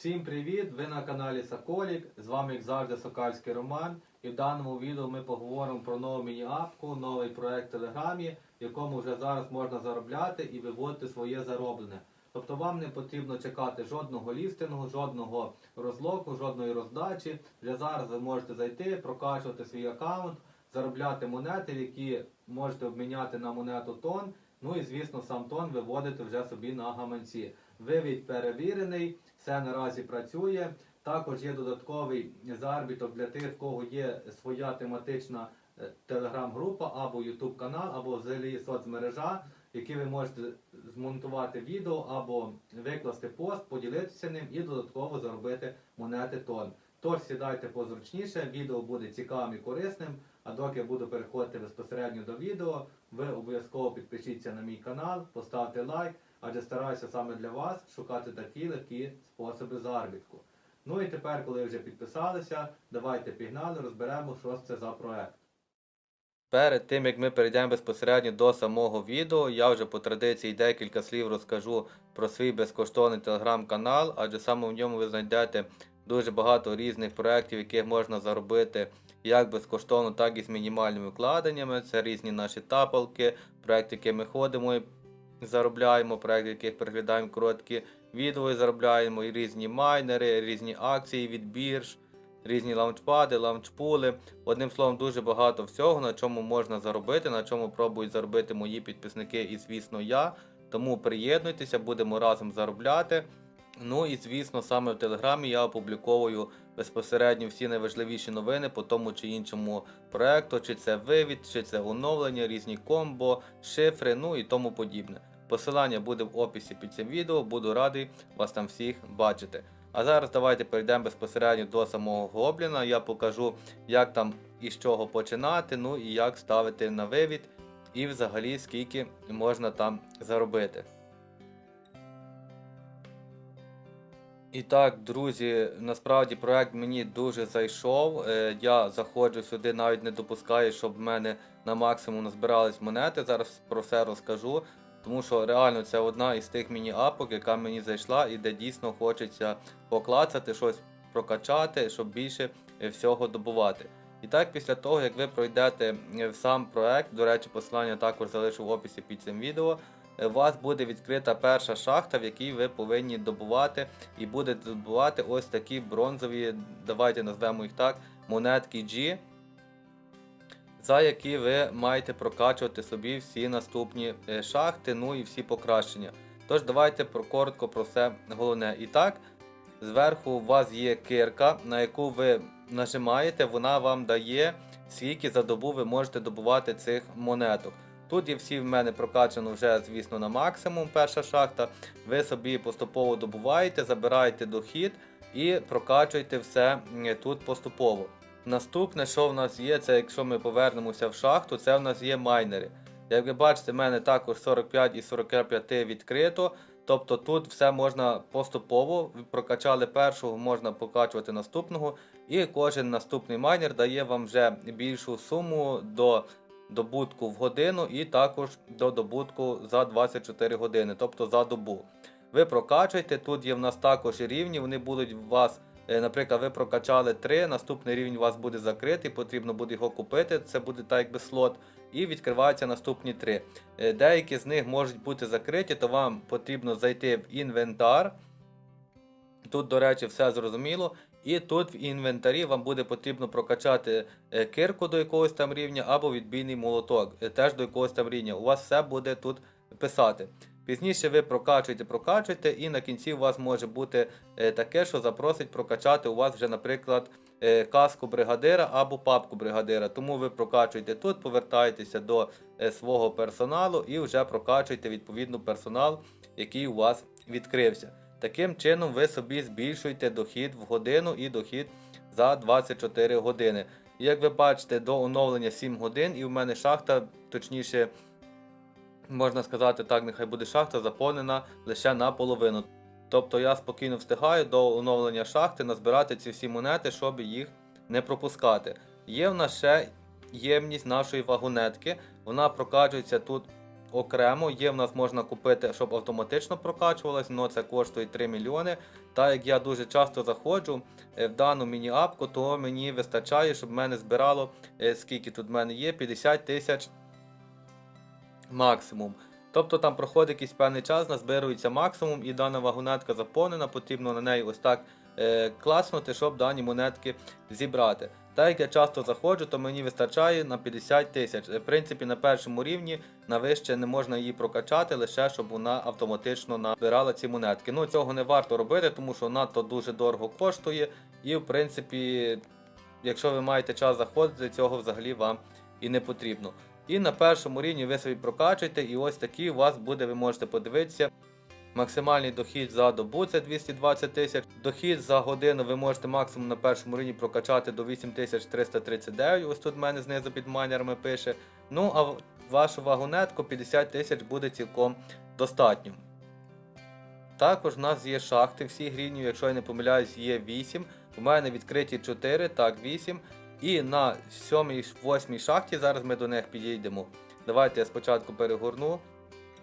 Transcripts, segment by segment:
Всім привіт! Ви на каналі Соколік. З вами як завжди Сокальський Роман. І в даному відео ми поговоримо про нову міні-апку, новий проект в Телеграмі, в якому вже зараз можна заробляти і виводити своє зароблене. Тобто вам не потрібно чекати жодного лістингу, жодного розлоку, жодної роздачі. Вже зараз ви можете зайти, прокачувати свій аккаунт, заробляти монети, які можете обміняти на монету тон. Ну і звісно, сам тон виводити вже собі на гаманці. Вивід перевірений, все наразі працює. Також є додатковий заробіток для тих, в кого є своя тематична е, телеграм-група або ютуб канал, або взагалі соцмережа, які ви можете змонтувати відео або викласти пост, поділитися ним і додатково заробити монети тон. Тож сідайте позручніше, відео буде цікавим і корисним. А доки я буду переходити безпосередньо до відео, ви обов'язково підпишіться на мій канал, поставте лайк, адже стараюся саме для вас шукати такі легкі способи заробітку. Ну і тепер, коли вже підписалися, давайте пігнали, розберемо, що це за проект. Перед тим як ми перейдемо безпосередньо до самого відео, я вже по традиції декілька слів розкажу про свій безкоштовний телеграм-канал, адже саме в ньому ви знайдете дуже багато різних проєктів, яких можна заробити як безкоштовно, так і з мінімальними вкладеннями. Це різні наші тапалки, проекти, які ми ходимо заробляємо, проекти, яких переглядаємо короткі відео заробляємо, і різні майнери, різні акції від бірж, різні лаунчпади, лаунчпули. Одним словом, дуже багато всього, на чому можна заробити, на чому пробують заробити мої підписники і, звісно, я. Тому приєднуйтеся, будемо разом заробляти. Ну і звісно, саме в Телеграмі я опубліковую безпосередньо всі найважливіші новини по тому чи іншому проекту, чи це вивід, чи це оновлення, різні комбо, шифри, ну і тому подібне. Посилання буде в описі під цим відео, буду радий вас там всіх бачити. А зараз давайте перейдемо безпосередньо до самого гобліна. Я покажу, як там і з чого починати, ну і як ставити на вивід, і взагалі скільки можна там заробити. І так, друзі, насправді проект мені дуже зайшов. Е, Я заходжу сюди, навіть не допускаю, щоб в мене на максимум назбирались монети. Зараз про все розкажу. Тому що реально це одна із тих міні-апок, яка мені зайшла, і де дійсно хочеться поклацати, щось прокачати, щоб більше е, всього добувати. І так, після того, як ви пройдете е, в сам проект, до речі, посилання також залишу в описі під цим відео. е, У вас буде відкрита перша шахта, в якій ви повинні добувати і будете добувати ось такі бронзові, давайте назвемо їх так, монетки G, за які ви маєте прокачувати собі всі наступні е, шахти, ну і всі покращення. Тож давайте про коротко про все головне. І так, зверху у вас є кирка, на яку ви нажимаєте, вона вам дає, скільки за добу ви можете добувати цих монеток. Тут є всі в мене прокачано вже, звісно, на максимум перша шахта. Ви собі поступово добуваєте, забираєте дохід і прокачуєте все тут поступово. Наступне, що в нас є, це якщо ми повернемося в шахту, це в нас є майнери. Як ви бачите, в мене також 45 і 45 відкрито. Тобто тут все можна поступово. Прокачали першого, можна покачувати наступного. І кожен наступний майнер дає вам вже більшу суму до добутку в годину і також до добутку за 24 години, тобто за добу. Ви прокачуєте, тут є в нас також рівні, вони будуть у вас. Е, Наприклад, ви прокачали 3, наступний рівень у вас буде закритий, потрібно буде його купити, це буде так якби слот, і відкриваються наступні 3. Деякі з них можуть бути закриті, то вам потрібно зайти в інвентар. Тут, до речі, все зрозуміло. І тут в інвентарі вам буде потрібно прокачати е, кирку до якогось там рівня або відбійний молоток, е, теж до якогось там рівня. У вас все буде тут писати. Пізніше ви прокачуєте, прокачуєте, і на кінці у вас може бути е, таке, що запросить прокачати у вас вже, наприклад, е, каску бригадира або папку бригадира. Тому ви прокачуєте тут, повертаєтеся до е, свого персоналу і вже прокачуєте відповідно персонал, який у вас відкрився. Таким чином ви собі збільшуєте дохід в годину і дохід за 24 години. Як ви бачите, до оновлення 7 годин, і в мене шахта, точніше, можна сказати так, нехай буде шахта заповнена лише наполовину. Тобто я спокійно встигаю до оновлення шахти назбирати ці всі монети, щоб їх не пропускати. Є в нас ще ємність нашої вагонетки, вона прокачується тут окремо. Є в нас можна купити, щоб автоматично прокачувалось, але це коштує 3 мільйони. Так як я дуже часто заходжу е, в дану міні-апку, то мені вистачає, щоб мене збирало, е, скільки тут в мене є, 50 тисяч максимум. Тобто там проходить якийсь певний час, назбирується максимум, і дана вагонетка заповнена, потрібно на неї ось так е, класнути, щоб дані монетки зібрати. Так як я часто заходжу, то мені вистачає на 50 тисяч. Е, В принципі, на першому рівні на вище не можна її прокачати, лише щоб вона автоматично набирала ці монетки. Ну цього не варто робити, тому що надто дуже дорого коштує. І в принципі, якщо ви маєте час заходити, цього взагалі вам і не потрібно. І на першому рівні ви собі прокачуєте, і ось такий у вас буде, ви можете подивитися. Максимальний дохід за добу це 220 тисяч. Дохід за годину ви можете максимум на першому рівні прокачати до 8339. Ось тут в мене знизу під майнерами пише. Ну а вашу вагонетку 50 тисяч буде цілком достатньо. Також в нас є шахти всі грінів, якщо я не помиляюсь, є 8. У мене відкриті 4, так, 8. І на 7-8 шахті зараз ми до них підійдемо. Давайте я спочатку перегорну.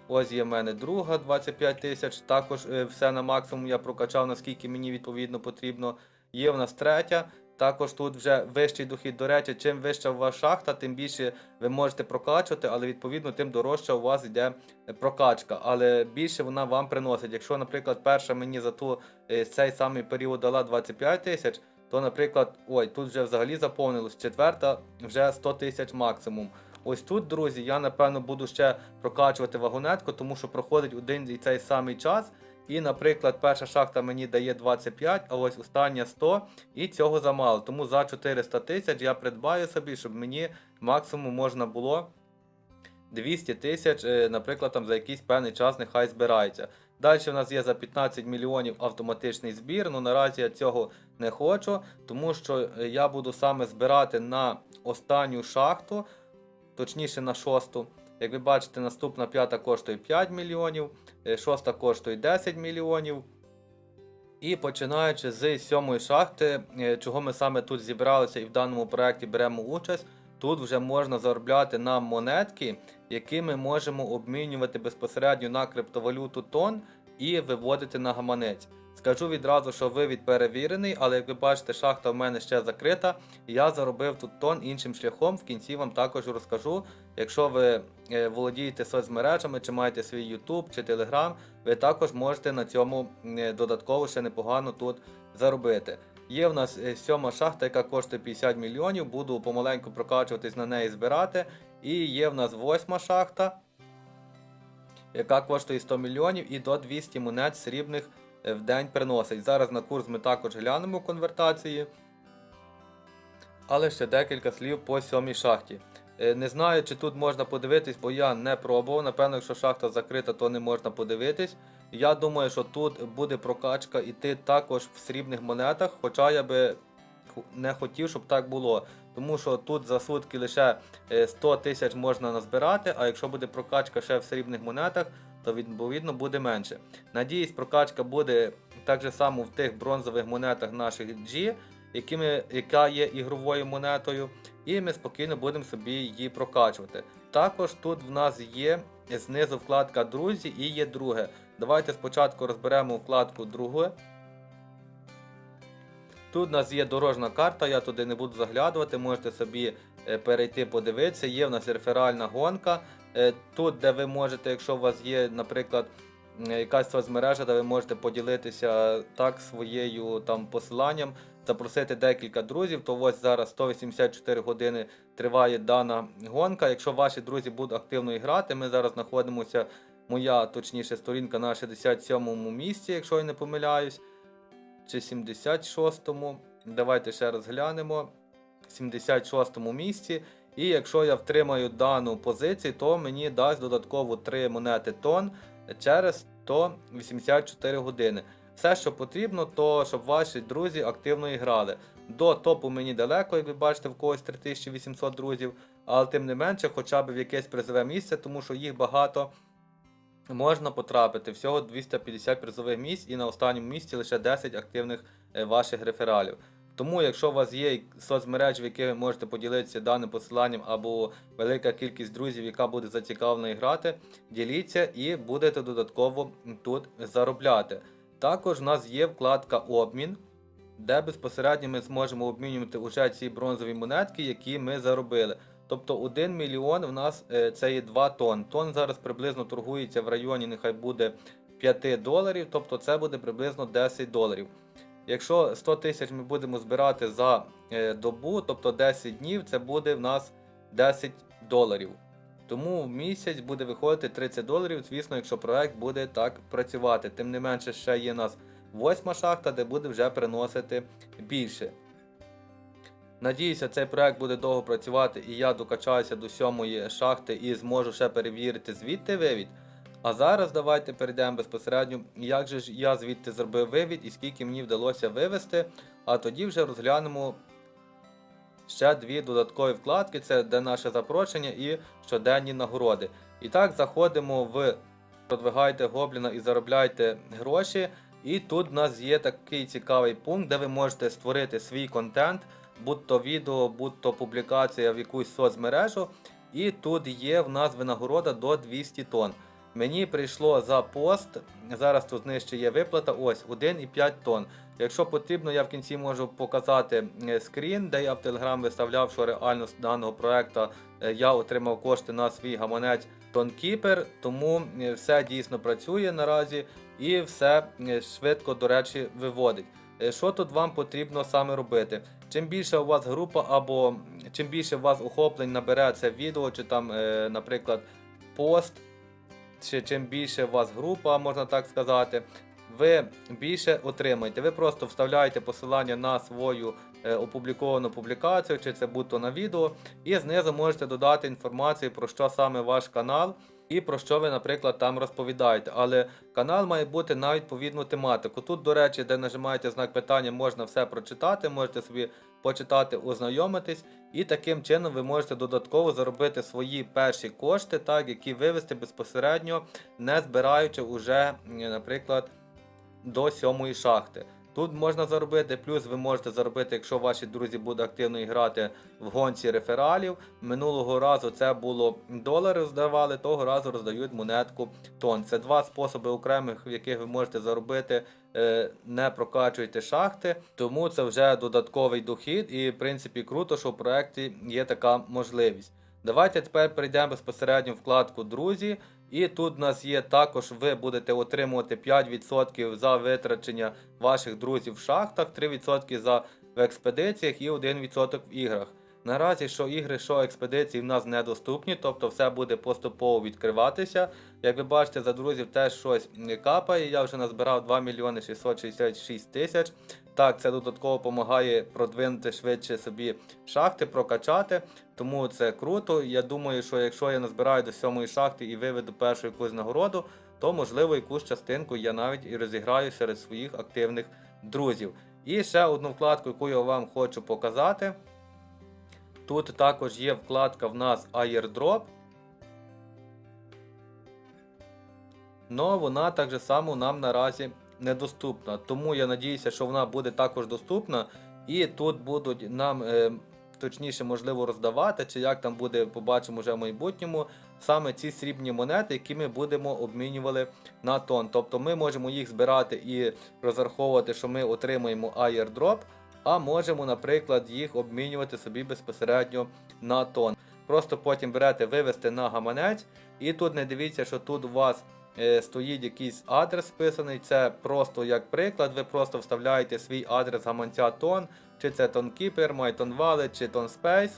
Ось є в мене друга 25 тисяч. Також е, все на максимум я прокачав, наскільки мені відповідно потрібно. Є в нас третя. Також тут вже вищий дохід. До речі, чим вища у вас шахта, тим більше ви можете прокачувати, але відповідно тим дорожча у вас йде е, прокачка. Але більше вона вам приносить. Якщо, наприклад, перша мені за ту е, цей самий період дала 25 тисяч, то, наприклад, ой, тут вже взагалі заповнилось. Четверта вже 100 тисяч максимум. Ось тут, друзі, я напевно буду ще прокачувати вагонетку, тому що проходить один і цей самий час. І, наприклад, перша шахта мені дає 25, а ось остання 100, і цього замало. Тому за 400 тисяч я придбаю собі, щоб мені максимум можна було 200 тисяч, е, наприклад, там за якийсь певний час нехай збирається. Далі в нас є за 15 мільйонів автоматичний збір. Ну наразі я цього не хочу, тому що е, я буду саме збирати на останню шахту, точніше на шосту. Як ви бачите, наступна п'ята коштує 5 мільйонів, е, шоста коштує 10 мільйонів. І починаючи з сьомої шахти, е, чого ми саме тут зібралися і в даному проєкті беремо участь, тут вже можна заробляти на монетки, які ми можемо обмінювати безпосередньо на криптовалюту тон і виводити на гаманець. Скажу відразу, що вивід перевірений, але як ви бачите, шахта в мене ще закрита. Я заробив тут тон іншим шляхом. В кінці вам також розкажу. Якщо ви е, володієте соцмережами, чи маєте свій YouTube чи Telegram, ви також можете на цьому е, додатково ще непогано тут заробити. Є в нас е, сьома шахта, яка коштує 50 мільйонів. Буду помаленьку прокачуватись на неї збирати. І є в нас восьма шахта, яка коштує 100 мільйонів і до 200 монет срібних е, в день приносить. Зараз на курс ми також глянемо конвертації. Але ще декілька слів по сьомій шахті. Е, Не знаю, чи тут можна подивитись, бо я не пробував. Напевно, якщо шахта закрита, то не можна подивитись. Я думаю, що тут буде прокачка іти також в срібних монетах, хоча я би не хотів, щоб так було. Тому що тут за сутки лише е, 100 тисяч можна назбирати, а якщо буде прокачка ще в срібних монетах, то відповідно буде менше. Надіюсь, прокачка буде так же само в тих бронзових монетах наших G, якими, яка є ігровою монетою, і ми спокійно будемо собі її прокачувати. Також тут в нас є знизу вкладка Друзі і є друге. Давайте спочатку розберемо вкладку друге. Тут у нас є дорожна карта, я туди не буду заглядувати, можете собі е, перейти подивитися. Є в нас реферальна гонка. Е, Тут, де ви можете, якщо у вас є, наприклад, якась соцмережа, де ви можете поділитися так своєю там посиланням, запросити декілька друзів, то ось зараз 184 години триває дана гонка. Якщо ваші друзі будуть активно грати, ми зараз знаходимося, моя точніше сторінка на 67-му місці, якщо я не помиляюсь, чи 76-му. Давайте ще раз глянемо. 76-му місці. І якщо я втримаю дану позицію, то мені дасть додатково 3 монети тон через 184 години. Все, що потрібно, то щоб ваші друзі активно грали. До топу мені далеко, як ви бачите, в когось 3800 друзів, але тим не менше, хоча б в якесь призове місце, тому що їх багато. Можна потрапити всього 250 призових місць і на останньому місці лише 10 активних е, ваших рефералів. Тому, якщо у вас є соцмережі, в яких ви можете поділитися даним посиланням, або велика кількість друзів, яка буде зацікавлена грати, діліться і будете додатково тут заробляти. Також в нас є вкладка обмін, де безпосередньо ми зможемо обмінювати уже ці бронзові монетки, які ми заробили. Тобто 1 мільйон в нас е, це є 2 тонн. Тон зараз приблизно торгується в районі, нехай буде 5 доларів, тобто це буде приблизно 10 доларів. Якщо 100 тисяч ми будемо збирати за е, добу, тобто 10 днів, це буде в нас 10 доларів. Тому в місяць буде виходити 30 доларів, звісно, якщо проект буде так працювати. Тим не менше, ще є у нас восьма шахта, де буде вже приносити більше. Надіюся, цей проект буде довго працювати і я докачаюся до сьомої шахти і зможу ще перевірити звідти вивід. А зараз давайте перейдемо безпосередньо, як же ж я звідти зробив вивід і скільки мені вдалося вивести. А тоді вже розглянемо ще дві додаткові вкладки: це де наше запрошення і щоденні нагороди. І так, заходимо в продвигайте гобліна і заробляйте гроші. І тут в нас є такий цікавий пункт, де ви можете створити свій контент, будь то відео, будь то публікація в якусь соцмережу. І тут є в нас винагорода до 200 тонн. Мені прийшло за пост, зараз тут нижче є виплата, ось 1,5 тонн. Якщо потрібно, я в кінці можу показати е, скрін, де я в Telegram виставляв, що реально з даного проекту е, я отримав кошти на свій гаманець TonKeeper, тому е, все дійсно працює наразі і все швидко, до речі, виводить. Е, Що тут вам потрібно саме робити? Чим більше у вас група, або чим більше у вас охоплень набере відео, чи там, е, наприклад, пост, чи чим більше у вас група, можна так сказати, ви більше отримаєте. Ви просто вставляєте посилання на свою е, опубліковану публікацію, чи це будь-то на відео, і знизу можете додати інформацію про що саме ваш канал. І про що ви, наприклад, там розповідаєте. Але канал має бути на відповідну тематику. Тут, до речі, де нажимаєте знак питання, можна все прочитати, можете собі почитати, ознайомитись, і таким чином ви можете додатково заробити свої перші кошти, так, які вивести безпосередньо, не збираючи уже, наприклад, до сьомої шахти. Тут можна заробити, плюс ви можете заробити, якщо ваші друзі будуть активно грати в гонці рефералів. Минулого разу це було долари здавали, того разу роздають монетку тон. Це два способи окремих, в яких ви можете заробити, е, не прокачуєте шахти. Тому це вже додатковий дохід, і в принципі круто, що в проєкті є така можливість. Давайте тепер перейдемо безпосередньо в вкладку Друзі. І тут у нас є також, ви будете отримувати 5% за витрачення ваших друзів в шахтах, 3% за в експедиціях і 1% в іграх. Наразі що ігри, що експедиції в нас недоступні, тобто все буде поступово відкриватися. Як ви бачите, за друзів теж щось капає. Я вже назбирав 2 мільйони 666 тисяч. Так, це додатково допомагає продвинути швидше собі шахти, прокачати. Тому це круто. Я думаю, що якщо я назбираю до сьомої шахти і виведу першу якусь нагороду, то можливо якусь частинку я навіть і розіграю серед своїх активних друзів. І ще одну вкладку, яку я вам хочу показати. Тут також є вкладка в нас Airdrop. Но вона так же само нам наразі недоступна. Тому я надіюся, що вона буде також доступна. І тут будуть нам е, точніше, можливо, роздавати, чи як там буде, побачимо вже в майбутньому. Саме ці срібні монети, які ми будемо обмінювали на тон. Тобто ми можемо їх збирати і розраховувати, що ми отримаємо airdrop, а можемо, наприклад, їх обмінювати собі безпосередньо на тон. Просто потім берете вивести на гаманець, і тут не дивіться, що тут у вас е, стоїть якийсь адрес списаний. Це просто як приклад, ви просто вставляєте свій адрес гаманця тон, чи це TonKeeper, MyTonWallet, чи TonSpace.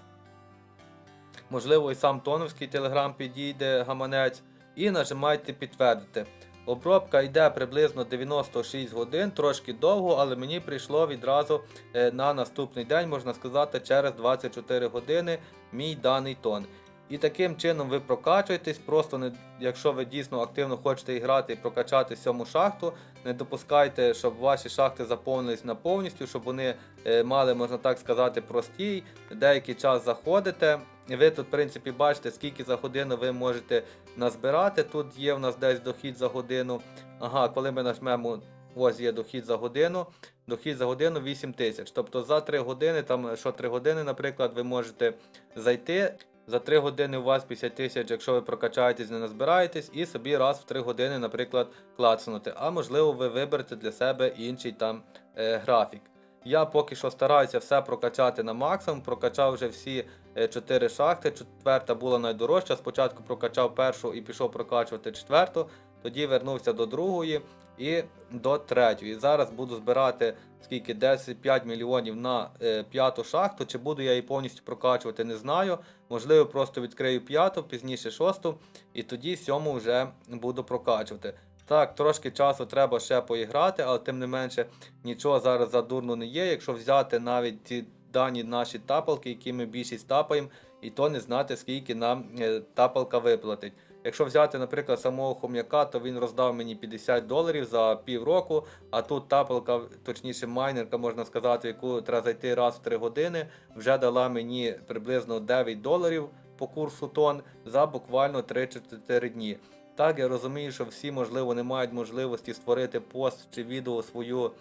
Можливо, і сам тоновський телеграм підійде гаманець, і нажимаєте підтвердити. Обробка йде приблизно 96 годин, трошки довго, але мені прийшло відразу е, на наступний день, можна сказати, через 24 години мій даний тон. І таким чином ви прокачуєтесь, просто не, якщо ви дійсно активно хочете грати і прокачати сьому шахту, не допускайте, щоб ваші шахти заповнились на повністю, щоб вони е, мали, можна так сказати, простій. Деякий час заходите. Ви тут, в принципі, бачите, скільки за годину ви можете назбирати. Тут є в нас десь дохід за годину. Ага, коли ми нажмемо ось є дохід за годину. Дохід за годину 8 тисяч. Тобто за 3 години, там що 3 години, наприклад, ви можете зайти. За 3 години у вас 50 тисяч, якщо ви прокачаєтесь, не назбираєтесь, і собі раз в 3 години, наприклад, клацнути. А можливо, ви виберете для себе інший там е, графік. Я поки що стараюся все прокачати на максимум. Прокачав вже всі 4 шахти. Четверта була найдорожча. Спочатку прокачав першу і пішов прокачувати четверту. Тоді вернувся до другої і до третьої. Зараз буду збирати скільки 10-5 мільйонів на е, п'яту шахту. Чи буду я її повністю прокачувати, не знаю. Можливо, просто відкрию п'яту, пізніше шосту, і тоді сьому вже буду прокачувати. Так, трошки часу треба ще поіграти, але тим не менше нічого зараз задурно не є. Якщо взяти навіть ті дані наші тапалки, які ми більшість тапаємо, і то не знати, скільки нам е, тапалка виплатить. Якщо взяти, наприклад, самого хом'яка, то він роздав мені 50 доларів за півроку, а тут тапалка, точніше майнерка, можна сказати, яку треба зайти раз в 3 години, вже дала мені приблизно 9 доларів по курсу тон за буквально 3-4 дні. Так, я розумію, що всі, можливо, не мають можливості створити пост чи відео свою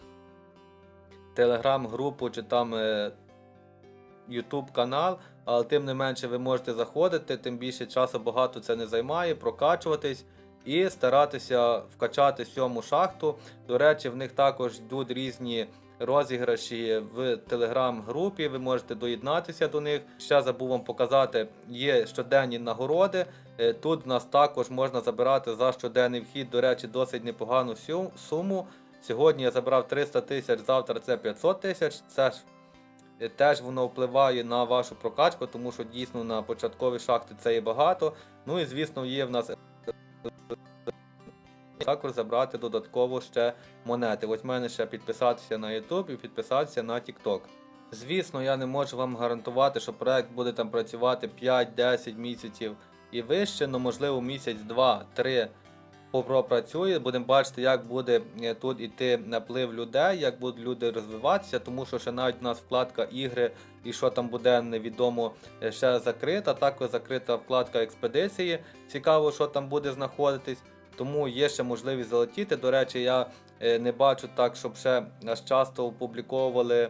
телеграм-групу чи там е, YouTube канал, але тим не менше ви можете заходити, тим більше часу багато це не займає, прокачуватись і старатися вкачати сьому шахту. До речі, в них також йдуть різні розіграші в телеграм-групі. Ви можете доєднатися до них. Ще забув вам показати, є щоденні нагороди. Е, Тут в нас також можна забирати за щоденний вхід, до речі, досить непогану суму. Сьогодні я забрав 300 тисяч, завтра це 500 тисяч. Це ж е, теж воно впливає на вашу прокачку, тому що дійсно на початкові шахти це є багато. Ну і звісно, є в нас також забрати додатково ще монети. Ось в мене ще підписатися на YouTube і підписатися на TikTok. Звісно, я не можу вам гарантувати, що проект буде там працювати 5-10 місяців і вище, але можливо місяць, два, три попрацює. Будемо бачити, як буде е, тут іти наплив людей, як будуть люди розвиватися, тому що ще навіть у нас вкладка ігри і що там буде невідомо е, ще закрита. Також закрита вкладка експедиції. Цікаво, що там буде знаходитись. Тому є ще можливість залетіти. До речі, я е, не бачу так, щоб ще аж часто опубліковували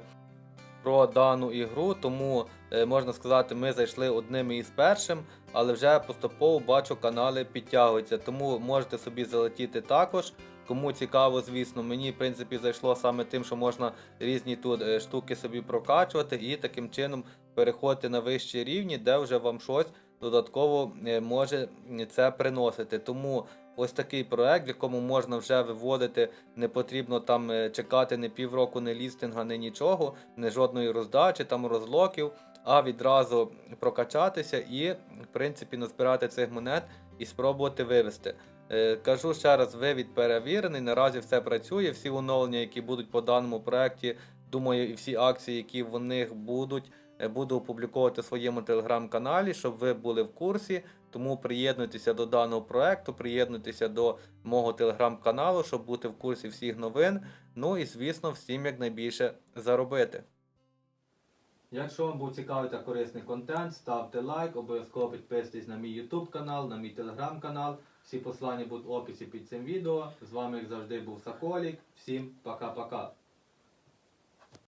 про дану ігру, тому е, можна сказати, ми зайшли одними із першим, але вже поступово бачу, канали підтягуються. Тому можете собі залетіти також. Кому цікаво, звісно, мені в принципі зайшло саме тим, що можна різні тут е, штуки собі прокачувати і таким чином переходити на вищі рівні, де вже вам щось додатково може це приносити. Тому ось такий проект, в якому можна вже виводити, не потрібно там е, чекати не півроку, не лістинга, не нічого, не жодної роздачі, там розлоків, а відразу прокачатися і, в принципі, назбирати цих монет і спробувати вивести. Е, Кажу ще раз, вивід перевірений. Наразі все працює. Всі оновлення, які будуть по даному проекті, думаю, і всі акції, які в них будуть, е, буду опубліковувати в своєму телеграм-каналі, щоб ви були в курсі. Тому приєднуйтеся до даного проекту, приєднуйтеся до мого телеграм-каналу, щоб бути в курсі всіх новин. Ну і звісно, всім якнайбільше заробити. Якщо вам був цікавий та корисний контент, ставте лайк, обов'язково підписуйтесь на мій YouTube канал, на мій телеграм канал. Всі послання будуть в описі під цим відео. З вами, як завжди, був Соколік. Всім пока-пока.